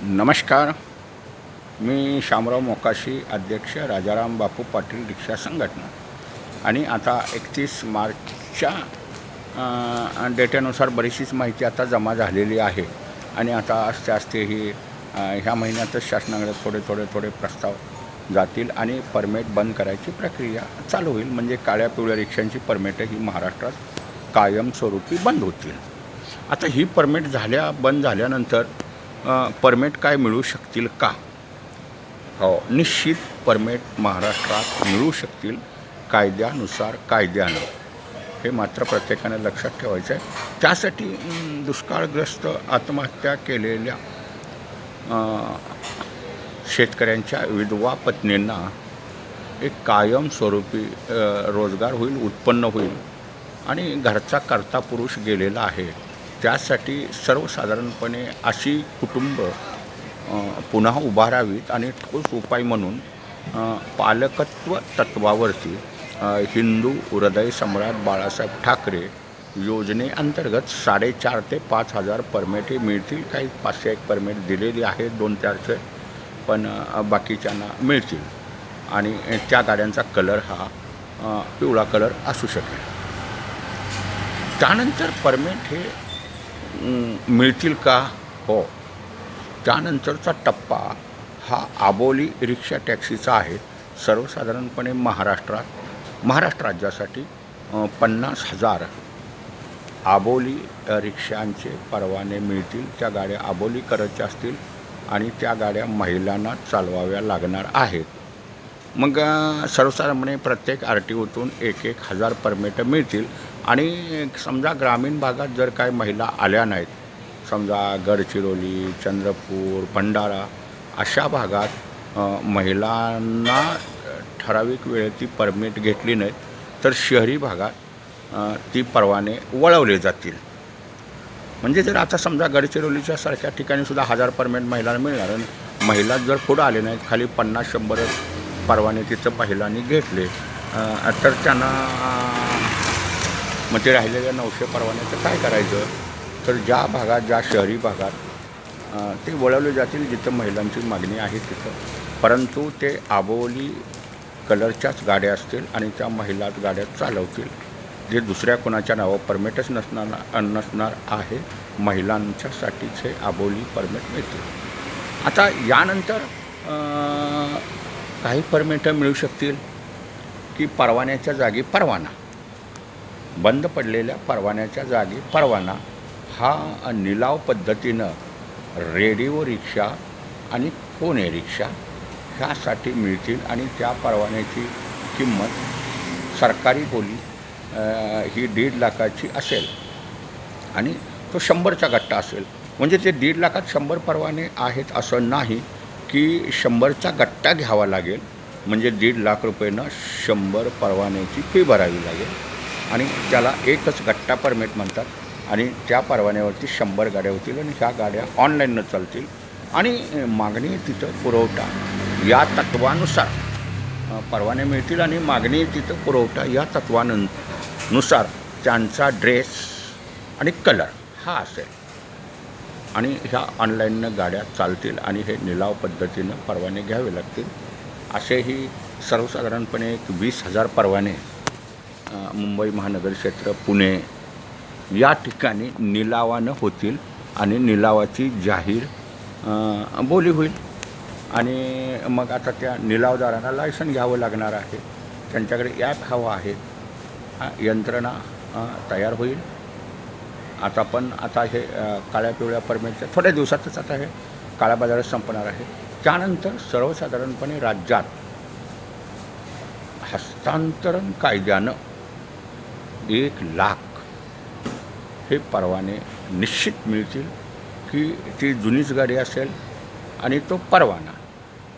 नमस्कार. मी शामराव मोकाशी अध्यक्ष राजाराम बापू पाटील रिक्षा संघटना. आणि आता एकतीस मार्चच्या अ, डेटेनुसार बरीचशीच माहिती आता जमा झालेली आहे. आणि आता असते आस्ते ही ह्या महिन्यातच शासनाकडे थोडे थोडे थोडे प्रस्ताव जातील आणि परमिट बंद करायची प्रक्रिया चालू होईल. म्हणजे काळ्या पिवळ्या रिक्षांची परमिटं ही महाराष्ट्रात कायमस्वरूपी बंद होतील. आता ही परमिट झाल्या बंद झाल्यानंतर परमिट काय मिळू शकतील का? हो निश्चित परमिट महाराष्ट्रात मिळू शकतील कायद्यानुसार कायद्यानं. हे मात्र प्रत्येकानं लक्षात ठेवायचं आहे. त्यासाठी दुष्काळग्रस्त आत्महत्या केलेल्या शेतकऱ्यांच्या विधवा पत्नींना एक कायमस्वरूपी रोजगार होईल उत्पन्न होईल आणि घरचा कर्ता पुरुष गेलेला आहे. त्यासाठी सर्वसाधारणपणे अशी कुटुंब पुन्हा उभारावीत आणि ठोस उपाय म्हणून पालकत्व तत्वावरती हिंदू हृदय सम्राट बाळासाहेब ठाकरे योजनेअंतर्गत साडेचार ते पाच हजार परमिटी मिळतील. काही पाचशे एक परमिट दिलेली आहेत दोन चारशे पण बाकीच्यांना मिळतील. आणि त्या गाड्यांचा कलर हा पिवळा कलर असू शकेल. त्यानंतर परमिट हे मिळतील का? हो. त्यानंतरचा टप्पा हा आबोली रिक्षा टॅक्सीचा आहे. सर्वसाधारणपणे महाराष्ट्रात महाराष्ट्र राज्यासाठी पन्नास हजार आबोली रिक्षांचे परवाने मिळतील. त्या गाड्या आबोली करायच्या असतील आणि त्या गाड्या महिलांना चालवाव्या लागणार आहेत. मग सर्वसाधारणपणे प्रत्येक आर टी ओतून एक एक हजार परमिटं मिळतील. आणि समजा ग्रामीण भागात जर काय महिला आल्या नाहीत समजा गडचिरोली चंद्रपूर भंडारा अशा भागात महिलांना ठराविक वेळेत ती परमिट घेतली नाहीत तर शहरी भागात ती परवाने वळवले जातील. म्हणजे जर आता समजा गडचिरोलीच्या सारख्या ठिकाणी सुद्धा हजार परमिट महिलांना मिळणार आणि महिला जर पुढं आले नाहीत खाली पन्नास शंभर परवाने तिथं महिलांनी घेतले तर त्यांना मग ते राहिलेल्या नऊशे परवान्याचं काय करायचं? तर ज्या भागात ज्या शहरी भागात ते वळवले जातील जिथं महिलांची मागणी आहे तिथं. परंतु ते आबोली कलरच्याच गाड्या असतील आणि त्या महिलाच गाड्या चालवतील. जे दुसऱ्या कोणाच्या नावावर परमिटच नसणार नसणार आहे महिलांच्यासाठीच हे आबोली परमिट मिळतील. आता यानंतर काही परमिटं मिळू शकतील की परवान्याच्या जागी परवाना. बंद पडलेल्या परवान्याच्या जागी परवाना हा निलाव पद्धतीनं रेडिओ रिक्षा आणि कोणे रिक्षा ह्यासाठी मिळतील आणि त्या परवान्याची किंमत सरकारी बोली ही दीड लाखाची असेल. आणि तो शंभरचा गट्टा असेल. म्हणजे ते दीड लाखात शंभर परवाने आहेत असं नाही की शंभरचा गट्टा घ्यावा लागेल. म्हणजे दीड लाख रुपयेनं शंभर परवान्याची फी भरावी लागेल. आणि त्याला एकच गट्टा परमिट म्हणतात. आणि त्या परवान्यावरती शंभर गाड्या होतील आणि ह्या गाड्या ऑनलाईननं चालतील. आणि मागणी तिथं पुरवठा. या तत्वानुसार परवाने मिळतील आणि मागणी तिथं पुरवठा या तत्वानुसार त्यांचा ड्रेस आणि कलर हा असेल. आणि ह्या ऑनलाईननं गाड्या चालतील आणि हे निलाव पद्धतीनं परवाने घ्यावे लागतील. असेही सर्वसाधारणपणे एक वीस हजार परवाने मुंबई महानगर क्षेत्र पुणे या ठिकाणी निलावानं होतील आणि निलावाची जाहीर बोली होईल. आणि मग आता त्या निलावदारांना लायसन घ्यावं लागणार आहे. त्यांच्याकडे ॲप हवं आहे. यंत्रणा तयार होईल. आता पण आता हे काळ्या पिवळ्या परमेच्या थोड्या दिवसातच आता हे काळ्या बाजारात संपणार आहे. त्यानंतर सर्वसाधारणपणे राज्यात हस्तांतरण कायद्यानं एक लाख हे परवाने निश्चित मिळतील की ती जुनीच गाडी असेल आणि तो परवाना.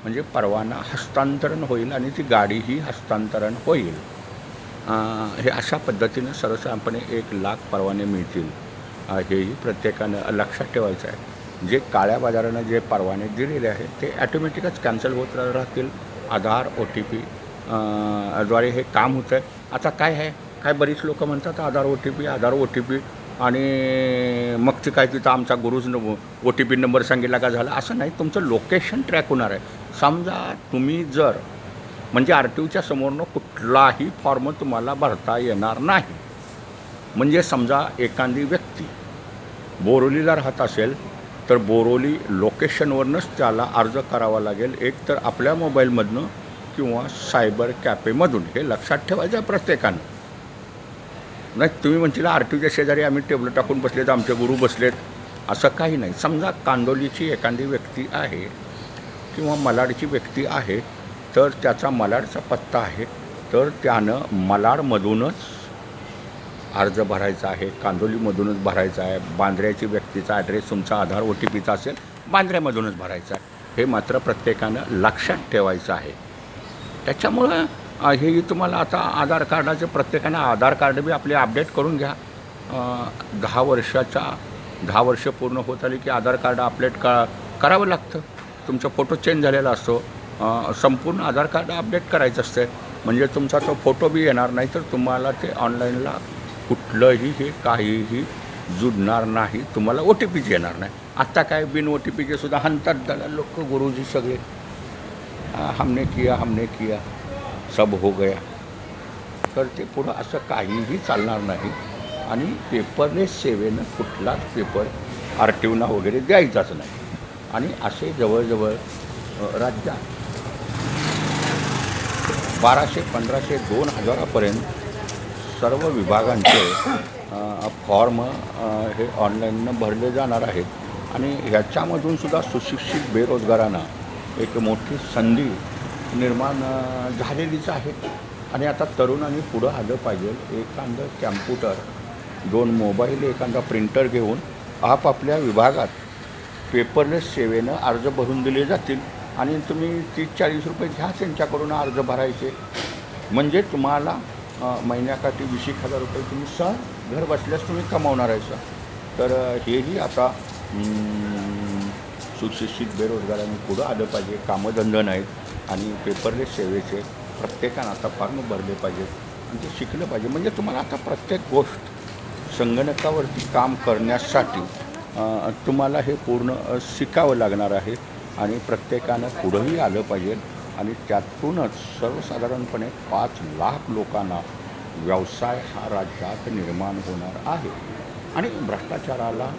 म्हणजे परवाना हस्तांतरण होईल आणि ती गाडीही हस्तांतरण होईल. हे अशा पद्धतीनं सर्वसाधारणपणे एक लाख परवाने मिळतील. हेही प्रत्येकानं लक्षात ठेवायचं आहे. जे काळ्या बाजारानं जे परवाने दिलेले आहेत ते ॲटोमॅटिकच कॅन्सल होत राहतील. आधार ओ टी पी द्वारे हे काम होतं आहे आता काय आहे? काय बरीच लोक म्हणतात Aadhaar O T P Aadhaar O T P आणि मग ते काय तिथं आमचा गुरुज ओ टी पी नंबर सांगितला का झाला? असं नाही तुमचं लोकेशन ट्रॅक होणार आहे. समजा तुम्ही जर म्हणजे आर टी ओच्या समोरनं कुठलाही फॉर्म तुम्हाला भरता येणार नाही. म्हणजे समजा एखादी व्यक्ती बोरोलीला राहत असेल तर बोरोली लोकेशनवरनंच त्याला अर्ज करावा लागेल एक तर आपल्या मोबाईलमधनं किंवा सायबर कॅफेमधून. हे लक्षात ठेवायचं आहे प्रत्येकानं. नाही तुम्ही म्हणतील आर शेजारी आम्ही टेबल टाकून बसलेत आमचे गुरु बसलेत. असं काही नाही. समजा कांदोलीची एखादी व्यक्ती आहे किंवा मलाडची व्यक्ती आहे तर त्याचा मलाडचा पत्ता आहे. तर त्यानं मलाडमधूनच अर्ज भरायचा आहे कांदोलीमधूनच भरायचा आहे. बांद्र्याची व्यक्तीचा ॲड्रेस तुमचा आधार ओ टी पीचा असेल बांद्र्यामधूनच भरायचा आहे. हे मात्र प्रत्येकानं लक्षात ठेवायचं आहे. त्याच्यामुळं हेही तुम्हाला आता आधार कार्डाचे प्रत्येकानं आधार कार्ड बी आपले अपडेट करून घ्या. दहा वर्षाच्या दहा वर्ष पूर्ण होत आली की आधार कार्ड अपडेट का करावं लागतं. तुमचा फोटो चेंज झालेला असतो. संपूर्ण आधार कार्ड अपडेट करायचं असतं म्हणजे तुमचा तो फोटो बी येणार नाही तर तुम्हाला ते ऑनलाईनला कुठलंही हे काहीही जुडणार नाही. तुम्हाला ओ टी पीच येणार नाही. आत्ता काय बिन ओ टी पीचे सुद्धा हनतात लोक गुरुजी सगळे. हमने किया हमने किया. सब हो गया। तर ते पुढं असं काहीही चालणार नाही. आणि पेपरलेस सेवेनं कुठलाच पेपर आर टी ओना वगैरे द्यायचाच नाही. आणि असे जवळजवळ राज्यात बाराशे पंधराशे दोन हजारापर्यंत सर्व विभागांचे फॉर्म हे ऑनलाईननं भरले जाणार आहेत. आणि ह्याच्यामधून सुद्धा सुशिक्षित बेरोजगारांना एक मोठी संधी निर्माण झालेलीच आहे. आणि आता तरुणांनी पुढं आलं पाहिजे. एखादं कॅम्प्युटर दोन मोबाईल एखादा प्रिंटर घेऊन आपापल्या विभागात पेपरलेस सेवेनं अर्ज भरून दिले जातील. आणि तुम्ही तीस चाळीस रुपये घ्या त्यांच्याकडून अर्ज भरायचे. म्हणजे तुम्हाला महिन्याकाठी वीस एक हजार रुपये तुम्ही सहज घर बसल्यास तुम्ही कमावणार आहे सर. तर हेही आता सुशिक्षित बेरोजगारांनी पुढं आलं पाहिजे. कामधंद नाहीत. आणि पेपरलेस सेवेचे प्रत्येकानं आता फॉर्म भरले पाहिजेत आणि ते शिकलं पाहिजे. म्हणजे तुम्हाला आता प्रत्येक गोष्ट संगणकावरती काम करण्यासाठी तुम्हाला हे पूर्ण शिकावं लागणार आहे. आणि प्रत्येकानं पुढंही आलं पाहिजे. आणि त्यातूनच सर्वसाधारणपणे पाच लाख लोकांना व्यवसाय हा राज्यात निर्माण होणार आहे. आणि भ्रष्टाचाराला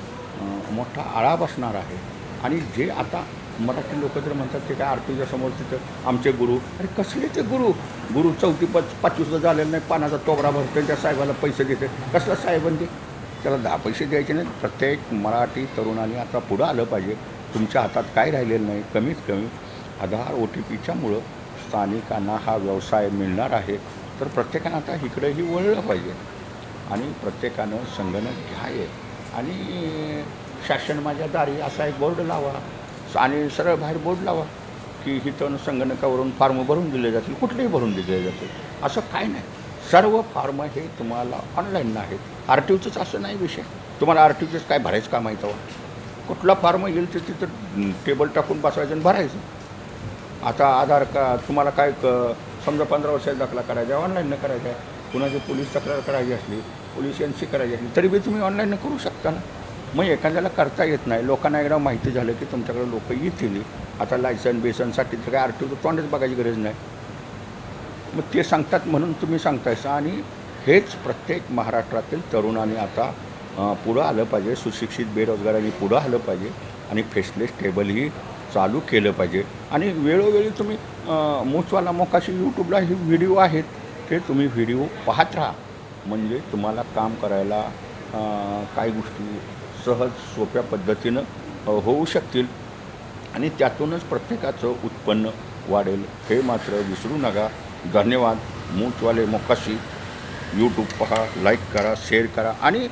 मोठा आळा बसणार आहे. आणि जे आता मराठी लोक जर म्हणतात ते काय आरतीच्या समोर तिथं आमचे गुरु. अरे कसले ते गुरु? गुरु चौथी पाच पाचवी झालेलं नाही पानाचा तोबरा भरतो त्या साहेबाला पैसे देते. कसला साहेबांनी त्याला दहा पैसे द्यायचे नाही प्रत्येक मराठी तरुणाने आता पुढं आलं पाहिजे. तुमच्या हातात काय राहिलेलं नाही? कमीत कमी आधार ओ टी पीच्यामुळं स्थानिकांना हा व्यवसाय मिळणार आहे. तर प्रत्येकानं आता इकडेही वळलं पाहिजे. आणि प्रत्येकानं संगणक घ्यावे. आणि शासन माझ्या दारी असा एक बोर्ड लावा. आणि सरळ बाहेर बोर्ड लावा की हिथं संगणकावरून फॉर्म भरून दिले जातील कुठलेही भरून दिले जातील. असं काय नाही. सर्व फॉर्म हे तुम्हाला ऑनलाईन आहेत. आर टी ओचंच असं नाही विषय. तुम्हाला आर टी ओचंच काय भरायचं का माहीत हवं कुठला फॉर्म येईल ते तिथं टेबल टाकून बसवायचं आणि भरायचं. आता आधार का तुम्हाला काय क समजा पंधरा वर्षाचा दाखला करायचा आहे ऑनलाईननं करायचा आहे. कुणाची पोलीस तक्रार करायची असली पोलीस एन सी करायची असली तरी बी तुम्ही ऑनलाईननं करू शकता ना. मग एखाद्याला करता येत नाही. लोकांना एकदा माहिती झालं की तुमच्याकडे लोक येतील. आता लायसन बेसनसाठी तर काय आर टी तोंडच बघायची गरज नाही. मग ते सांगतात म्हणून तुम्ही सांगतायसा. आणि हेच प्रत्येक महाराष्ट्रातील तरुणाने आता पुढं आलं पाहिजे. सुशिक्षित बेरोजगारांनी पुढं आलं पाहिजे. आणि फेसलेस टेबलही चालू केलं पाहिजे. आणि वेळोवेळी तुम्ही मोचवाला मोकाशी यूट्यूबला हे व्हिडिओ आहेत. ते तुम्ही व्हिडिओ पाहत राहा. म्हणजे तुम्हाला काम करायला काही गोष्टी सहज सोप्या पद्धतीनं होऊ शकतील. आणि त्यातूनच प्रत्येकाचं उत्पन्न वाढेल. हे मात्र विसरू नका. धन्यवाद. मूचवाले मोकाशी. यूट्यूब पहा लाईक करा शेअर करा आणि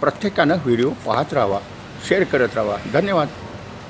प्रत्येकानं व्हिडिओ पाहत राहावा शेअर करत राहावा. धन्यवाद.